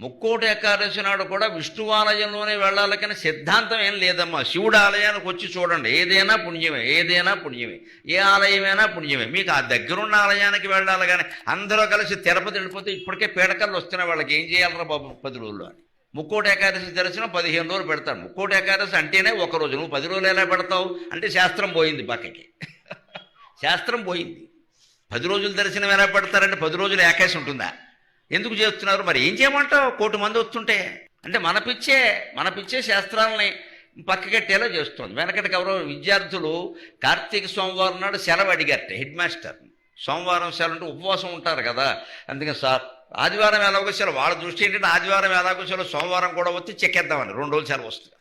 ముక్కోటి ఏకాదశి నాడు కూడా విష్ణువాలయంలోనే వెళ్ళాలి కానీ సిద్ధాంతం ఏం లేదమ్మా. శివుడు ఆలయానికి వచ్చి చూడండి. ఏదైనా పుణ్యమే ఏదైనా పుణ్యమే. ఏ ఆలయమైనా పుణ్యమే. మీకు ఆ దగ్గరున్న ఆలయానికి వెళ్ళాలి కానీ అందరూ కలిసి తిరుపతి వెళ్ళిపోతే ఇప్పటికే పీడకల్లు వస్తున్న వాళ్ళకి. ఏం చేయాలరా బాబు పది రోజులు అని? ముక్కోటి ఏకాదశి దర్శనం పదిహేను రోజులు పెడతాడు ముక్కోటి ఏకాదశి అంటేనే ఒక రోజు. నువ్వు పది రోజులు ఎలా పెడతావు? అంటే శాస్త్రం పోయింది పక్కకి. శాస్త్రం పోయింది. పది రోజులు దర్శనం ఎలా పెడతారంటే పది రోజులు ఏకాశి ఉంటుందా? ఎందుకు చేస్తున్నారు? మరి ఏం చేయమంటావు? కోటి మంది వస్తుంటే. అంటే మన పిచ్చే మన పిచ్చే శాస్త్రాలని పక్కకెట్టేలా చేస్తుంది. వెనకటికి ఎవరో విద్యార్థులు కార్తీక సోమవారం నాడు సెలవు అడిగారట హెడ్ మాస్టర్ సోమవారం సెలవు అంటే ఉపవాసం ఉంటారు కదా. అందుకని సార్ ఆదివారం ఎలాగో సెలవు. వాళ్ళ దృష్టి ఏంటంటే ఆదివారం ఎలాగో సెలవు సోమవారం కూడా వచ్చి చెక్కేద్దామని. రెండు రోజులు సెలవు వస్తుంది.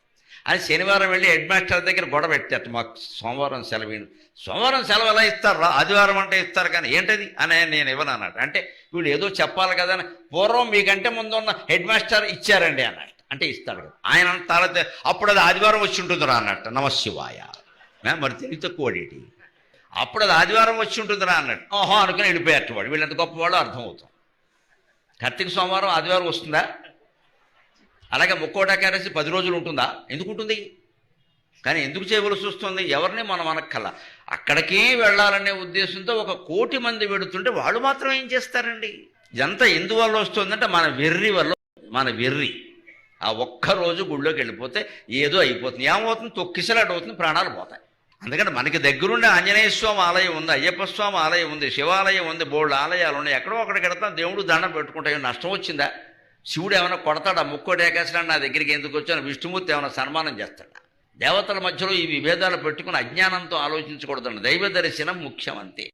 అని శనివారం వెళ్ళి హెడ్ మాస్టర్ దగ్గర గొడవ పెట్టారు. మాకు సోమవారం సెలవు సోమవారం సెలవు ఎలా ఇస్తారు? ఆదివారం అంటే ఇస్తారు కానీ ఏంటది? అని నేను ఇవ్వను అన్నాడు. అంటే వీళ్ళు ఏదో చెప్పాలి కదా అని పూర్వం మీకంటే ముందు ఉన్న హెడ్ మాస్టర్ ఇచ్చారండి అన్నట్టు అంటే ఇస్తాడు కదా. ఆయన తర్వాత అప్పుడు అది ఆదివారం వచ్చి ఉంటుందిరా అన్నట్టు నమశివాయ మరి తెలివి తక్కువడేటి అప్పుడు అది ఆదివారం వచ్చి ఉంటుందిరా అన్నట్టు ఓహో అనుకుని వెళ్ళిపోయారు వాడు వీళ్ళంత గొప్పవాడు అర్థమవుతాం. కార్తీక సోమవారం ఆదివారం వస్తుందా? అలాగే ముక్కోట క్యారెన్సీ పది రోజులు ఉంటుందా? ఎందుకు ఉంటుంది? కానీ ఎందుకు చేయవలసి వస్తుంది? ఎవరిని మనం అనక్కల? అక్కడికే వెళ్ళాలనే ఉద్దేశంతో ఒక కోటి మంది వెడుతుంటే వాళ్ళు మాత్రం ఏం చేస్తారండి? ఇదంతా ఎందువల్ల వస్తుందంటే మన వెర్రి వల్ల మన వెర్రి. ఆ ఒక్క రోజు గుళ్ళోకి వెళ్ళిపోతే ఏదో అయిపోతుంది. ఏమవుతుంది? తొక్కిసలాట అవుతుంది ప్రాణాలు పోతాయి. అందుకని మనకి దగ్గరుండే ఆంజనేయ స్వామి ఆలయం ఉంది అయ్యప్ప స్వామి ఆలయం ఉంది శివాలయం ఉంది బోల్డ్ ఆలయాలు ఉన్నాయి ఎక్కడో అక్కడికి వెళ్తాం దేవుడు దండం పెట్టుకుంటా నష్టం వచ్చిందా? శివుడు ఏమైనా కొడతాడా? ముక్కోటి ఏకాశనాడు నా దగ్గరికి ఎందుకు వచ్చాను? విష్ణుమూర్తి ఏమైనా సన్మానం చేస్తాడా? దేవతల మధ్యలో ఈ విభేదాలు పెట్టుకుని అజ్ఞానంతో ఆలోచించకూడదండి. దైవ దర్శనం ముఖ్యం అంతే